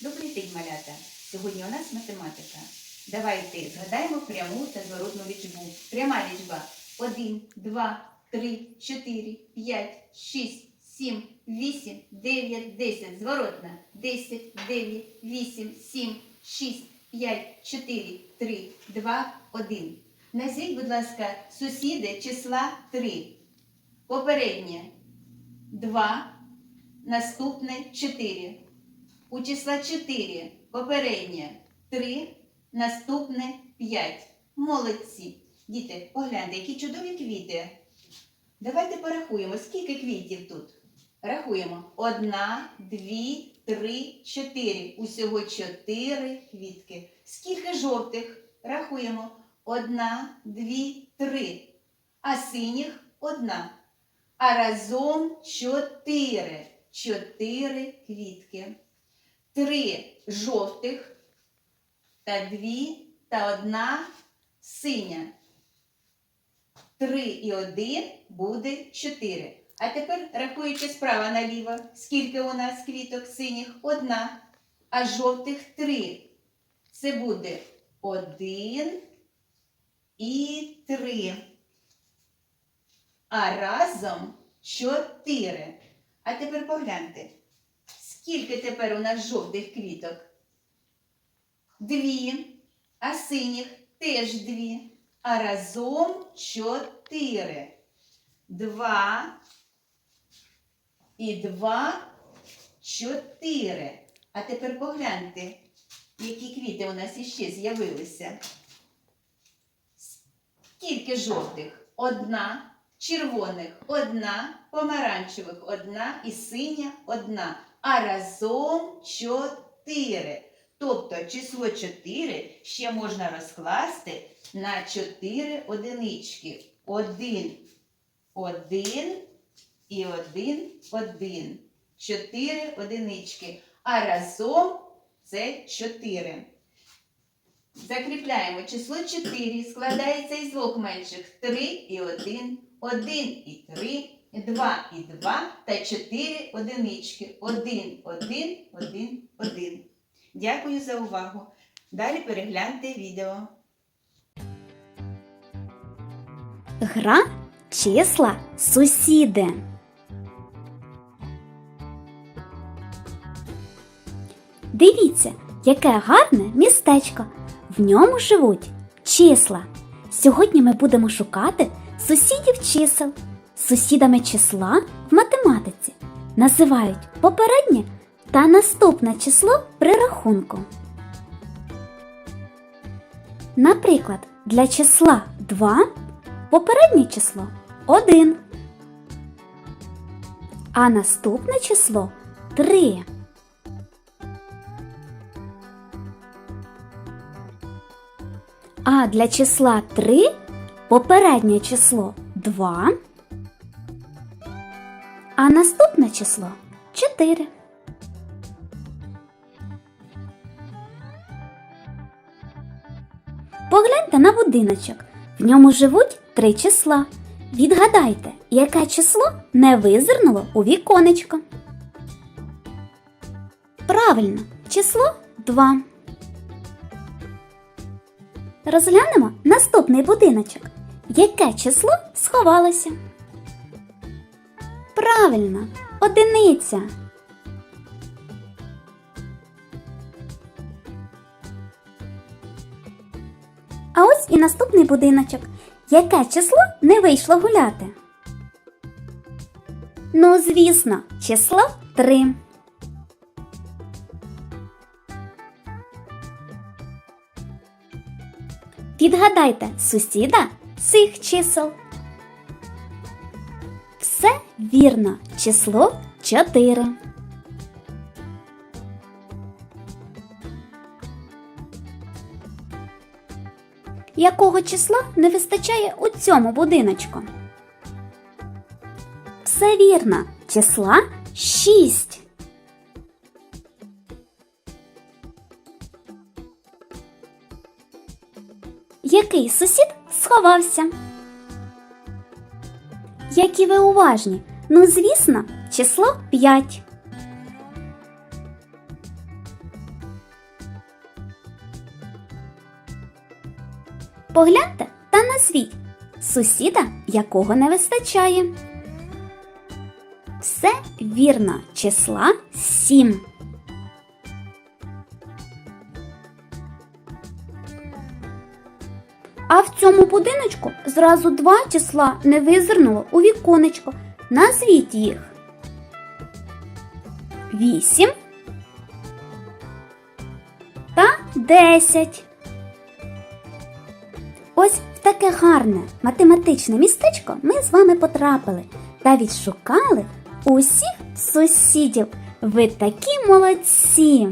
Добрий день, малята! Сьогодні у нас математика. Давайте згадаємо пряму та зворотну лічбу. Пряма лічба 1, 2, 3, 4, 5, 6, 7, 8, 9, 10. Зворотна 10, 9, 8, 7, 6, 5, 4, 3, 2, 1. Назвіть, будь ласка, сусіди числа 3. Попереднє 2, наступне 4. У числа 4 попереднє 3, наступне 5. Молодці. Діти, погляньте, які чудові квіти. Давайте порахуємо, скільки квітів тут. Рахуємо. Одна, дві, три, чотири. Усього чотири квітки. Скільки жовтих? Рахуємо. Одна, дві, три. А синіх одна. А разом чотири. Чотири квітки. Три жовтих та дві та одна синя. Три і один буде чотири. А тепер рахуючи справа наліво, скільки у нас квіток синіх? Одна. А жовтих три. Це буде один і три. А разом чотири. А тепер погляньте, скільки тепер у нас жовтих квіток? Дві, а синіх теж дві, а разом чотири. Два і два, чотири. А тепер погляньте, які квіти у нас іще з'явилися. Скільки жовтих? Одна, червоних одна, помаранчевих одна і синя одна. А разом чотири. Тобто число 4 ще можна розкласти на 4 одинички. Один, один і один, один. Чотири одинички. А разом це 4. Закріпляємо число 4 складається із двох менших 3 і 1, 1 і 3, 2 і 2 та 4 одинички. 1, 1, 1, 1. Дякую за увагу. Далі перегляньте відео. Гра числа сусіди. Дивіться, яке гарне містечко. В ньому живуть числа. Сьогодні ми будемо шукати сусідів чисел. Сусідами числа в математиці називають попереднє та наступне число при рахунку. Наприклад, для числа 2 попереднє число 1, а наступне число 3. А для числа 3 попереднє число 2, а наступне число 4. Погляньте на будиночок. В ньому живуть три числа. Відгадайте, яке число не визирнуло у віконечко. Правильно, число 2. Розглянемо наступний будиночок. Яке число сховалося? Правильно, одиниця. А ось і наступний будиночок. Яке число не вийшло гуляти? Ну, звісно, число 3. Підгадайте сусіда цих чисел. Все вірно. Число 4. Якого числа не вистачає у цьому будиночку? Все вірно. Числа 6. Який сусід сховався? які ви уважні. Ну, звісно, число 5. Погляньте та назвіть сусіда, якого не вистачає. Все вірно числа 7. А в цьому будиночку зразу два числа не визирнуло у віконечко. Назвіть їх. 8 та 10. Ось в таке гарне математичне містечко ми з вами потрапили та відшукали усіх сусідів. Ви такі молодці!